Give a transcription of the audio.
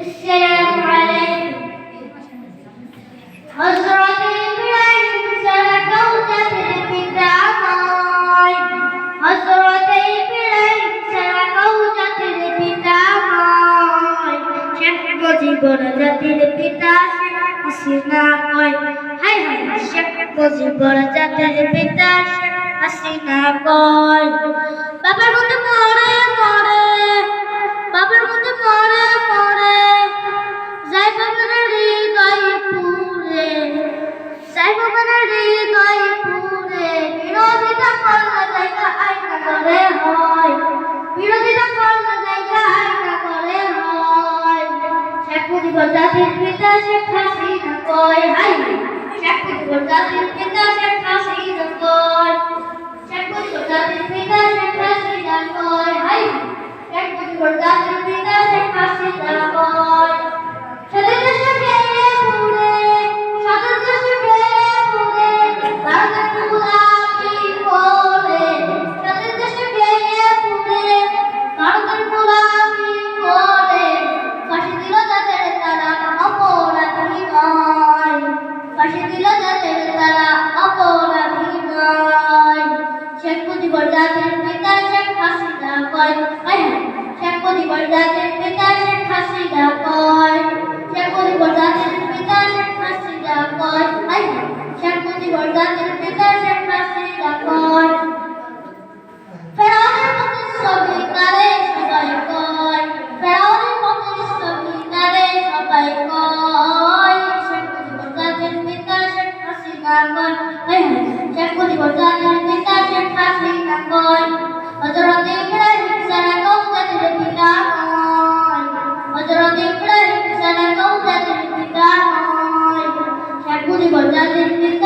السلام عليكم حضرة إبراهيم سلكوا جدل بدعماي حضرة إبراهيم سلكوا جدل بدعماي শেখ মুজিবুর জাতির পিতা শেখ হাসিনা কয় হাই হাই শেখ মুজিবুর জাতির পিতা শেখ হাসিনা কয় বাবার মধ্যে পড়ে মুজিবুর জাতির পিতা শেখ হাসিনা কয় হাই শেখ মুজিবুর জাতির পিতা শেখ হাসিনা কয়। শেখ মুজিবুর জাতির পিতা শেখ হাসিনা কয় হাই শেখ মুজিবুর জাতির পিতা শেখ হাসিনা কয়। মুজিবর জাতির পিতা শেখ হাসিনা কয়। হায় হায়, শেখ মুজিবর জাতির পিতা শেখ হাসিনা কয়। শেখ মুজিবর জাতির পিতা শেখ হাসিনা কয়। হায় হায়, শেখ মুজিবর জাতির পিতা শেখ হাসিনা কয়। ফেরাউনের প্রতিচ্ছবি তারে সবাই কয়। ফেরাউনের প্রতিচ্ছবি তারে সবাই কয়। শেখ মুজিবর জাতির পিতা শেখ হাসিনা কয়। হায় হায়, শেখ মুজিবর জাতির 我家今天